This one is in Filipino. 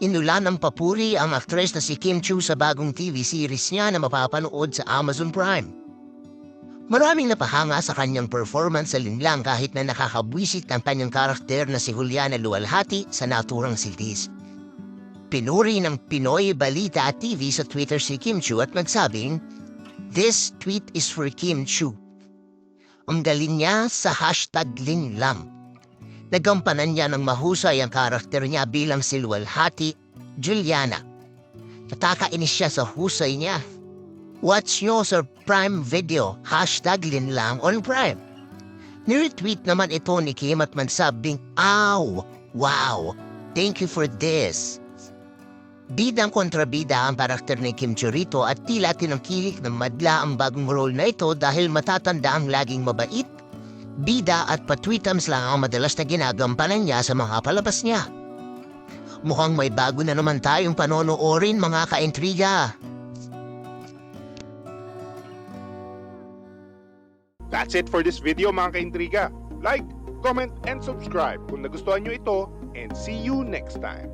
Inulan ng papuri ang aktres na si Kim Chu sa bagong TV series niya na mapapanood sa Amazon Prime. Maraming napahanga sa kanyang performance sa linlang kahit na nakakabwisit ang kanyang karakter na si Juliana Lualhati sa naturang siltis. Pinuri ng Pinoy Balita at TV sa Twitter si Kim Chu at nagsabing, This tweet is for Kim Chu. Ang galing niya sa hashtag linlang. Nagampanan niya ng mahusay ang karakter niya bilang si Lualhati, Juliana. Natakainis siya sa husay niya. Watch nyo sa Prime Video, hashtag linlang on Prime. Niretweet naman ito ni Kim at magsabing, Aw! Wow! Thank you for this! Bidang kontrabida ang karakter ni Kim Churito at tila tinangkilik ng madla ang bagong role na ito dahil matatanda ang laging mabait, bida at patwitams lang ang madalas na ginagampanan niya sa mga palabas niya. Mukhang may bago na naman tayong panonoorin mga kaintriga. That's it for this video mga kaintriga. Like, comment, and subscribe kung nagustuhan nyo ito and see you next time.